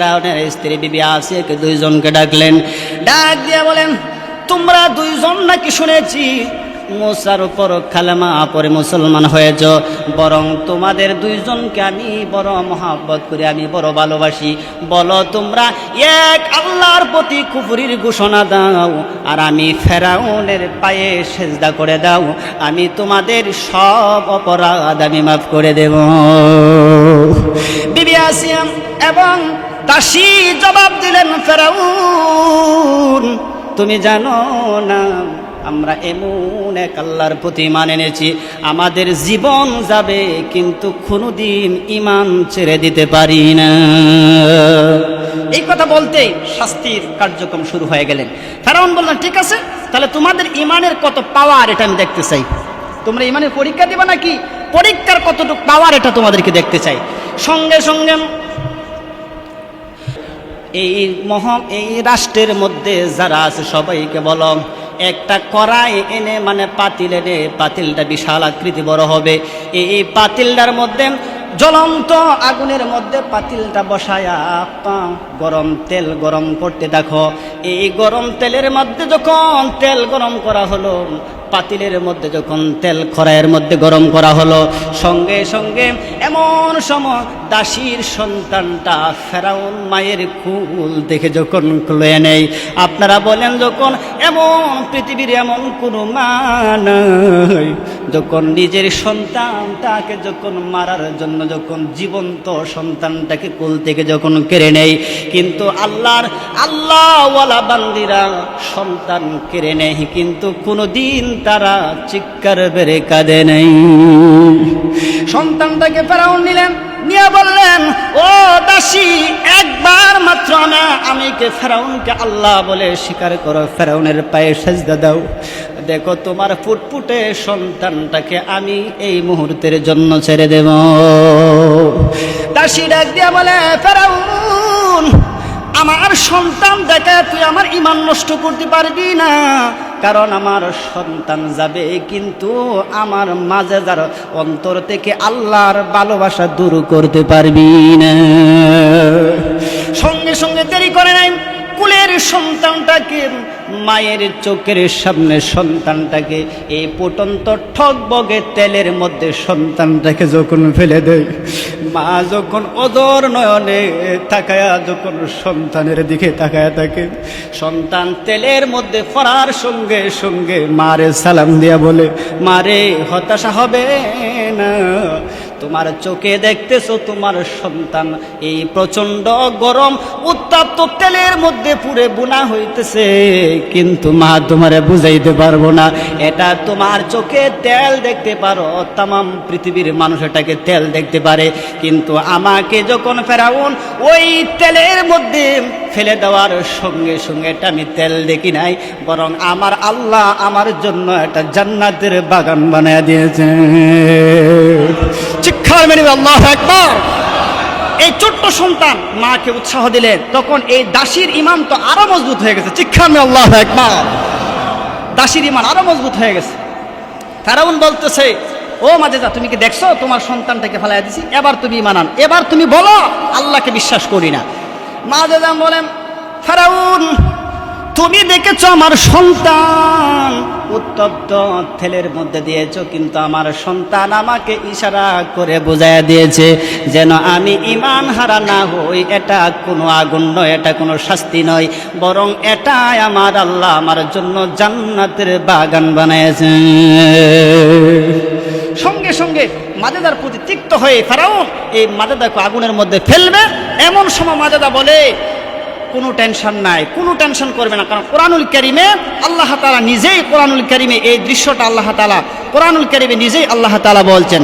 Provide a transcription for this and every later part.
ফেরাউনের স্ত্রী বিবি আসিয়াকে দুইজনকে ডাকলেন। ডাক দিয়ে বলেন, তোমরা দুইজন নাকি শুনেছি? মোসার উপর খালেমা পরে মুসলমান হয়েছ। বরং তোমাদের দুইজনকে আমি বড় মহাব্বত করি, আমি বড় ভালোবাসি। বলো তোমরা, এক আল্লাহর প্রতি কুপুরির ঘোষণা দাও, আর আমি ফেরাউনের পায়ে সেজদা করে দাও। আমি তোমাদের সব অপরাধ আমি মাফ করে দেব। বিবি আসিয়াম এবং দাসী জবাব দিলেন ফেরাউন, তুমি জানো না, আমরা এমন এক আল্লাহর প্রতি মানে এনেছি। আমাদের জীবন যাবে, কিন্তু কোনোদিন ইমান ছেড়ে দিতে পারি না। এই কথা বলতে শাস্তির কার্যক্রম শুরু হয়ে গেলেন। ফেরাউন বললেন, ঠিক আছে, তাহলে তোমাদের ইমানের কত পাওয়ার এটা আমি দেখতে চাই। তোমরা ইমানের পরীক্ষা দিবা নাকি? পরীক্ষার কতটুকু পাওয়ার এটা তোমাদেরকে দেখতে চাই। সঙ্গে সঙ্গে এই মহ এই রাষ্ট্রের মধ্যে যারা আছে সবাইকে বলো। একটা কড়াই এনে মানে পাতিল এনে, পাতিলটা বিশাল আকৃতি বড় হবে। এই পাতিলটার মধ্যে জ্বলন্ত আগুনের মধ্যে পাতিলটা বসায়া গরম তেল গরম করতে দেখো। এই গরম তেলের মধ্যে যখন তেল গরম করা হলো পাতিলের মধ্যে যখন তেল খরায়ের মধ্যে গরম করা হলো, সঙ্গে সঙ্গে এমন সময় দাসীর সন্তানটা ফেরাউন মায়ের কুল দেখে যখন খুলে নেই আপনারা বলেন যখন এমন পৃথিবীর এমন কোনো নাই। যখন নিজের সন্তানটাকে যখন মারার জন্য, যখন জীবন্ত সন্তানটাকে কুল থেকে যখন কেড়ে নেই কিন্তু আল্লাহর, আল্লাহওয়ালা বান্দিরা সন্তান কেড়ে নেই কিন্তু কোনো দিন তারা চিৎকার বেড়ে কাঁদে নেই। সন্তানটাকে ফেরাউন নিলেন। নিয়ে বললেন, ও দাসী, একবার মাত্র আমি আমি কে ফেরাউনকে আল্লাহ বলে স্বীকার করো। ফেরাউনের পায়ে সেজদা দাও। দেখো তোমার ফুটফুটে সন্তানটাকে আমি এই মুহূর্তের জন্য ছেড়ে দেব। দাসী ডাক দিয়া বলে, ফেরাউন, আমার সন্তান দেখে তুই আমার ইমান নষ্ট করতে পারবি না। কারণ আমার সন্তান যাবে, কিন্তু আমার মাঝে যার অন্তর থেকে আল্লাহর ভালোবাসা দূর করতে পারবি না। সঙ্গে সঙ্গে দেরি করে নাই, কুলের সন্তানটাকে, মায়ের চোখের সামনে সন্তানটাকে, এই পটন্ত ঠকবগে তেলের মধ্যে সন্তানটাকে যখন ফেলে দেয় মা যখন অদর নয়নে তাকায়া যখন সন্তানের দিকে তাকায়া থাকে সন্তান তেলের মধ্যে ফরার সঙ্গে সঙ্গে মারে সালাম দিয়া বলে মারে হতাশা হবে না। তোমার চোখে দেখতেছো তোমার সন্তান। এই প্রচণ্ড গরম, উত্তাপ্ত তেলের মধ্যে পুরে বোনা হইতেছে। কিন্তু মা, তোমারে বুঝাইতে পারব না। এটা তোমার চোখে তেল দেখতে পারো। তাম পৃথিবীর মানুষ এটাকে তেল দেখতে পারে। কিন্তু আমাকে যখন ফেরাউন ওই তেলের মধ্যে ফেলে দেওয়ার সঙ্গে সঙ্গে এটা আমি তেল দেখি নাই, বরং আমার আল্লাহ আমার জন্য একটা জান্নাতের বাগান বানায় দিয়েছে। মেনে আল্লাহ একবার এই ছোট্ট সন্তান মাকে উৎসাহ দিলেন তখন এই দাসীর ইমান তো আরও মজবুত হয়ে গেছে। শিক্ষার মেয়ে আল্লাহ একবার দাসীর ইমান আরও মজবুত হয়ে গেছে। ফেরাউন বলতেছে, ও মাজেদা, তুমি কি দেখছ? তোমার সন্তানটাকে ফেলাই দিছি। এবার তুমি মানান এবার তুমি বলো, আল্লাহকে বিশ্বাস করি না। মাজেদা বলেন, ফেরাউন তুমি দেখেছ আমার সন্তান। উত্তপ্ত তেলের মধ্যে দিয়েছ, কিন্তু আমার সন্তান আমাকে ইশারা করে বোঝায় দিয়েছে, যেন আমি ইমান হারা না হই। এটা কোনো আগুন নয়, এটা কোনো শাস্তি নয়, বরং এটাই আমার আল্লাহ আমার জন্য জান্নাতের বাগান বানিয়েছে সঙ্গে সঙ্গে মাজেদার প্রতি তিক্ত হয়ে ফেরাউন এই মাজেদাকে আগুনের মধ্যে ফেলবে। এমন সময় মাদেদা বলে কোনো টেনশন নাই কোনো টেনশন করবে না কারণ কোরআনুল করিমে আল্লাহ তালা নিজেই কোরআনুল করিমে এই দৃশ্যটা আল্লাহ তালা কোরআনুল করিমে নিজেই আল্লাহ তালা বলছেন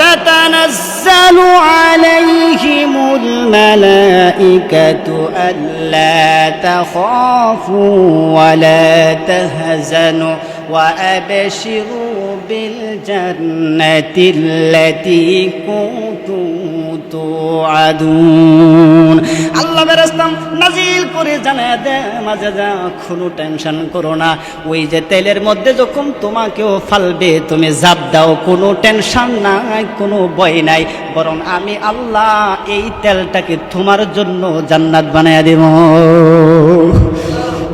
تتنزل عليهم الملائكة ألا تخافوا ولا تهزنوا وأبشروا بالجنة التي كنتم توعدون আল্লাহ বেরেস্তাম নাজিল করে জানায় দে মাঝে যা কোনো টেনশন করো না ওই যে তেলের মধ্যে যখন তোমাকেও ফালবে তুমি জাপ দাও কোনো টেনশন নাই কোনো ভয় নাই বরং আমি আল্লাহ এই তেলটাকে তোমার জন্য জান্নাত বানায় দেব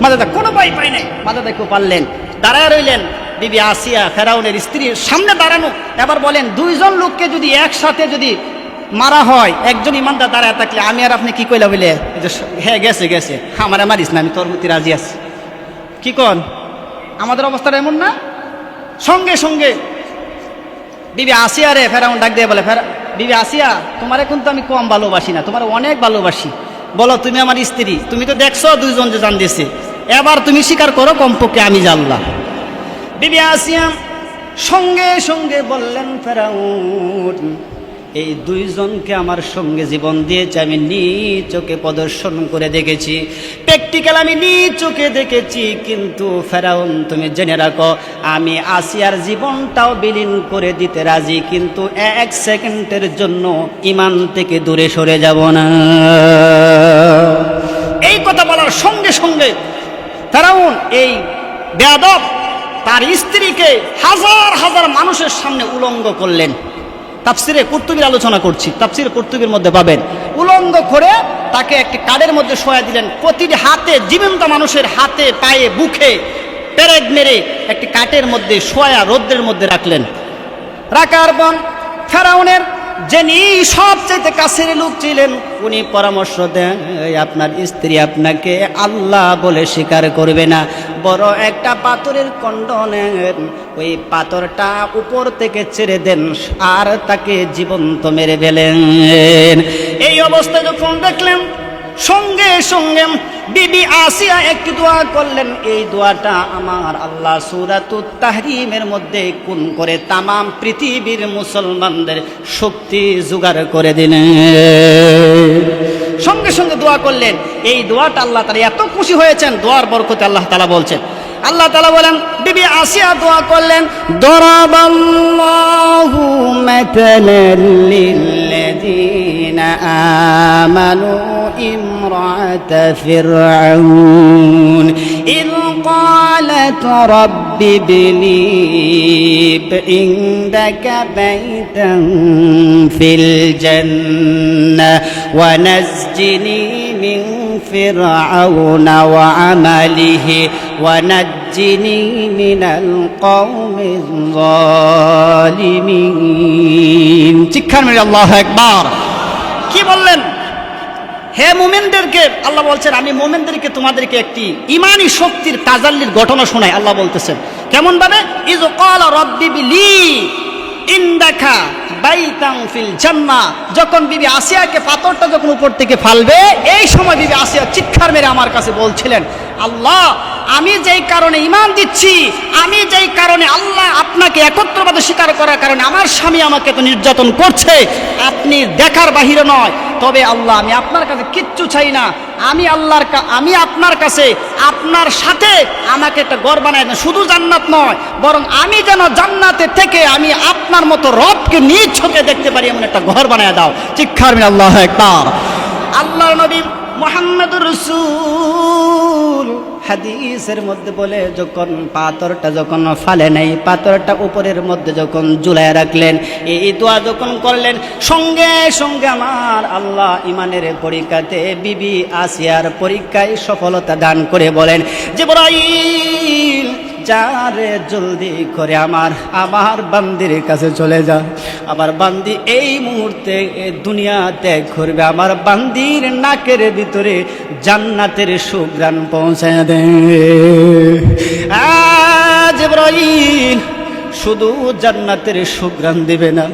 মাদাদা কোনো পাই নাই। মাদাদা কেউ পারলেন। দাঁড়ায় রইলেন বিবি আসিয়া ফেরাউনের স্ত্রীর সামনে দাঁড়ানো। এবার বলেন, দুইজন লোককে যদি একসাথে যদি মারা হয়, একজন ইমানদার দাঁড়ায় থাকলে আমি আর আপনি কি কইলা বলে হ্যাঁ গেছে গেছে। আমার মারিস না, আমি তোর প্রতি রাজি আছি। কি কন? আমাদের অবস্থাটা এমন না? সঙ্গে সঙ্গে। বিবি আসিয়া রে, ফেরাউন ডাক দিয়ে বলে, ফেরা বিবি আসিয়া, তোমারে কিন্তু আমি কম ভালোবাসি না, তোমার অনেক ভালোবাসি। বলো, তুমি আমার স্ত্রী, তুমি তো দেখছ দুইজন যে জান দিয়েছে। এবার তুমি স্বীকার করো কমপক্ষে আমি জানলাম। বিবি আসিয়া সঙ্গে সঙ্গে বললেন, ফেরাউন, এই দুইজনকে আমার সঙ্গে জীবন দিয়েছে, আমি নিজ চোখে প্রদর্শন করে দেখেছি। প্র্যাকটিক্যাল আমি নিজ চোখে দেখেছি, কিন্তু ফেরাউন, তুমি জেনে রাখো, আমি আসিয়ার জীবনটাও বিলীন করে দিতে রাজি, কিন্তু এক সেকেন্ডের জন্য ইমান থেকে দূরে সরে যাব না। এই কথা বলার সঙ্গে সঙ্গে ফেরাউন এই বেয়াদব তার স্ত্রীকে হাজার হাজার মানুষের সামনে উলঙ্গ করলেন। তাফসিরে কর্তুবীর আলোচনা করছি। তাফসিরে কর্তুবীর মধ্যে পাবেন। উলঙ্গ করে তাকে একটি কাঠের মধ্যে শোয়া দিলেন। প্রতিটি হাতে, জীবন্ত মানুষের হাতে, পায়ে, বুকে পেরেক মেরে একটি কাঠের মধ্যে শোয়া রৌদ্রের মধ্যে রাখলেন। রাখার পর ফেরাউনের যিনি সবচেয়ে কাছের লোক ছিলেন, উনি পরামর্শ দেন, "এই আপনার স্ত্রী আপনাকে আল্লাহ বলে স্বীকার করবে না। বড় একটা পাথরের খণ্ড নেন, ওই পাথরটা উপর থেকে ছেড়ে দেন, আর তাকে জীবন্ত মেরে ফেলেন। এই অবস্থায় যখন দেখলেন, সঙ্গে সঙ্গে বিবি আসিয়া একটি দোয়া করলেন, এই দোয়াটা আমার আল্লাহ সুরাতুত তাহরিমের মধ্যে কোন করে তামাম পৃথিবীর মুসলমানদের শক্তি জোগাড় করে দিলেন। সঙ্গে সঙ্গে দোয়া করলেন। এই দোয়াটা আল্লাহ তারা এত খুশি হয়েছেন, দোয়ার বরকতে আল্লাহ তালা বলছেন। আল্লাহ তালা বলেন, বিবি আসিয়া দোয়া করলেন, দরাবাল্লাহু মাতালাল লিল্লাযীনা আমানু امرأة فرعون إذ قالت رب ابني عندك بيتا في الجنة ونجني من فرعون وعمله ونجني من القوم الظالمين চিৎকার মেরে আল্লাহ একবার কি বললেন হে মোমেনদেরকে, আল্লাহ বলছেন, আমি মোমেনদেরকে তোমাদেরকে একটি ইমানি শক্তির তাজাল্লির ঘটনা শোনাই, আল্লাহ বলতেছেন। কেমন ভাবে ইজ কল রব্বি বিলি ইন্দাখা বাইতাং ফিল জান্নাহ যখন বিবি আসিয়াকে পাথরটা যখন উপর থেকে ফালবে, এই সময় বিবি আসিয়া চিৎকার মেরে আমার কাছে বলছিলেন, আল্লাহ, আমি যেই কারণে ইমান দিচ্ছি, আমি যেই কারণে আল্লাহ আপনাকে একত্রবাদে স্বীকার করার কারণে আমার স্বামী আমাকে তো নির্যাতন করছে, আপনি দেখার বাহিরে নয় তবে আল্লাহ, আমি আপনার কাছে কিচ্ছু চাই না। আমি আল্লাহর আমি আপনার কাছে, আপনার সাথে আমাকে একটা গড় বানায় না শুধু জান্নাত নয়, বরং আমি যেন জান্নাতে থেকে আমি আপনার মতো রবকে নিজ চোখে দেখতে পারি, এমন একটা ঘর বানায় দাও। চিক্ষার মিন আল্লাহ একবার আল্লাহ নবী মোহাম্মদ রসুল। হাদিসের মধ্যে বলে, যখন পাথরটা যখন ফালে নেই, পাথরটা উপরের মধ্যে যখন ঝুলায় রাখলেন, এই দোয়া যখন করলেন, সঙ্গে সঙ্গে আমার আল্লাহ ইমানের পরীক্ষাতে বিবি আসিয়ার পরীক্ষায় সফলতা দান করে বলেন যে বড়াইল যারে জলদি করে আমার আমার বান্দির কাছে চলে যা। আমার বান্দি এই মুহূর্তে দুনিয়া ত্যাগ করবে আমার বান্দির নাকের ভিতরে জান্নাতের সুগ্রাণ পৌঁছায় দে। আজ শুধু জান্নাতের সুগ্রাণ দিবে না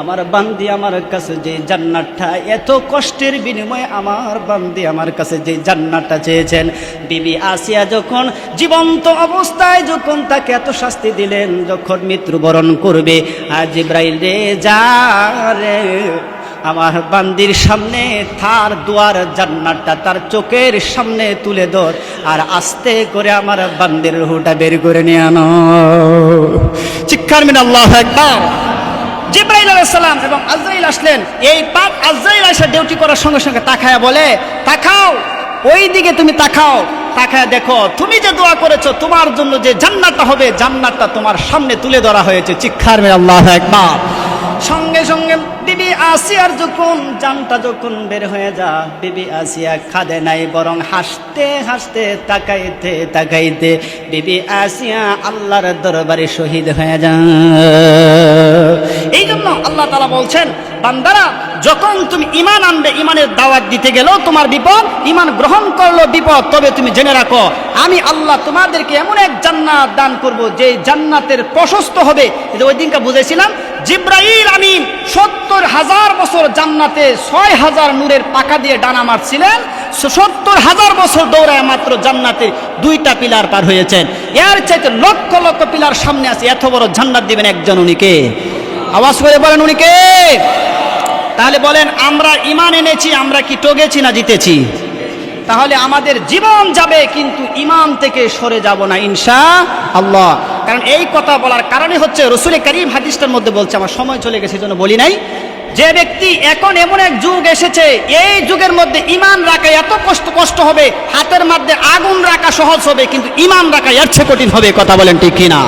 আমার বান্দি আমার কাছে যে জান্নাতটা, এত কষ্টের বিনিময়ে আমার বান্দি আমার কাছে যে জান্নাতটা চেয়েছেন। বিবি আসিয়া যখন জীবন্ত অবস্থায় যখন তাকে এত শাস্তি দিলেন, যখন মৃত্যুবরণ করবে, আজ ইব্রাহিম রে যা রে, আমার বান্দির সামনে তার দুয়ার জান্নাতটা তার চোখের সামনে তুলে ধর, আর আস্তে করে আমার বান্দির রুহুটা বের করে নিয়ে আনো। চিৎকার মিন আল্লাহ একবার আলাইসালাম এবং আজরাইল আসলেন। এই পাপ আজরাইল এসে ডিউটি করার সঙ্গে সঙ্গে তাকায়া বলে, তাকাও ওই দিকে তুমি তাকাও। তাকায় দেখো, তুমি যে দোয়া করেছ, তোমার জন্য যে জান্নাতটা হবে, জান্নাতটা তোমার সামনে তুলে ধরা হয়েছে। চিৎকার মে আল্লাহ একবার সঙ্গে সঙ্গে, বিবি আসিয়ার যখন জানটা যখন বের হয়ে যা, বিবি আসিয়া খাদে নাই, বরং হাসতে হাসতে তাকাইতে তাকাইতে, বিবি আসিয়া আল্লাহর দরবারে শহীদ হয়ে যা। এই জন্য আল্লাহ তালা বলছেন, বান্দারা, যখন তুমি ইমান আনবে ইমানের দাওয়াত দিতে গেলেও তোমার বিপদ ইমান গ্রহণ করল বিপদ, তবে তুমি জেনে রাখো, আমি আল্লাহ তোমাদেরকে এমন এক জান্নাত দান করব যে জান্নাতের প্রশস্ত হবে। ওই দিনকে বুঝেছিলাম, জিব্রাইল আমিন সত্তর হাজার বছর জান্নাতে ছয় হাজার নূরের পাকা দিয়ে ডানা মারছিলেন, সত্তর হাজার বছর দৌড়ায় মাত্র জান্নাতে দুইটা পিলার পার হয়েছেন। এর চাইতে লক্ষ লক্ষ পিলার সামনে আছে, এত বড় জান্নাত দিবেন একজন উনিকে। আওয়াজ করে বলেন উনিকে তাহলে বলেন, আমরা ইমান এনেছি, আমরা কি টগেছি না জিতেছি? তাহলে আমাদের জীবন যাবে, কিন্তু ইমান থেকে সরে যাব না ইনশা আল্লাহ কারণ এই কথা বলার কারণে হচ্ছে রসুল করিম হাদিসটার মধ্যে বলছে, আমার সময় চলে গেছে জন্য বলি নাই। যে ব্যক্তি এখন এমন এক যুগ এসেছে, এই যুগের মধ্যে ইমান রাখা এত কষ্ট কষ্ট হবে, হাতের মধ্যে আগুন রাখা সহজ হবে, কিন্তু ইমান রাখা এর চেয়ে কঠিন হবে কথা বলেন ঠিক কিনা?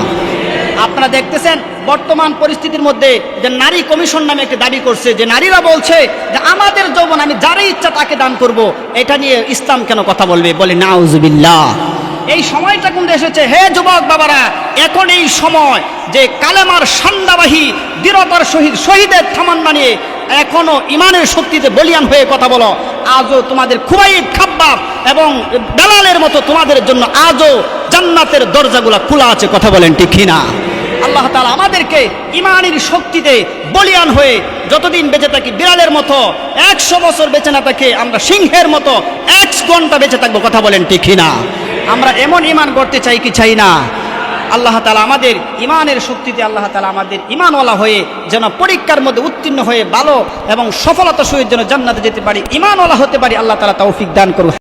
আপনারা দেখতেছেন বর্তমান পরিস্থিতির মধ্যে যে নারী কমিশন নামে একটি দাবি করছে, যে নারীরা বলছে যে আমাদের যৌবন, আমি যারই ইচ্ছা তাকে দান করব, এটা নিয়ে ইসলাম কেন কথা বলবে? বলে, নাউজুবিল্লাহ। এই সময়টা কিন্তু এসেছে? হে যুবক বাবারা, এখন এই সময় যে কালেমার সান্দাবাহী, দৃঢ়তার শহীদ শহীদের থামান বানিয়ে এখনও ইমানের শক্তিতে বলিয়ান হয়ে কথা বলো। আজও তোমাদের খুবাইব খাব্বাব এবং বেলালের মতো তোমাদের জন্য আজও জান্নাতের দরজাগুলা খোলা আছে, কথা বলেন ঠিক না আল্লাহ তালা আমাদেরকে ইমানের শক্তিতে বলিয়ান হয়ে যতদিন বেঁচে থাকি বিড়ালের মতো, একশো বছর বেঁচে না থাকে, আমরা সিংহের মতো এক ঘণ্টা বেঁচে থাকব, কথা বলেন ঠিক না আমরা এমন ইমান করতে চাই কি চাই না? আল্লাহ তালা আমাদের ইমানের শক্তিতে আল্লাহ তালা আমাদের ইমানওয়ালা হয়ে যেন পরীক্ষার মধ্যে উত্তীর্ণ হয়ে ভালো এবং সফলতা সহিত যেন জান্নাতে যেতে পারি ইমানওয়ালা হতে পারি, আল্লাহ তালা তৌফিক দান করুন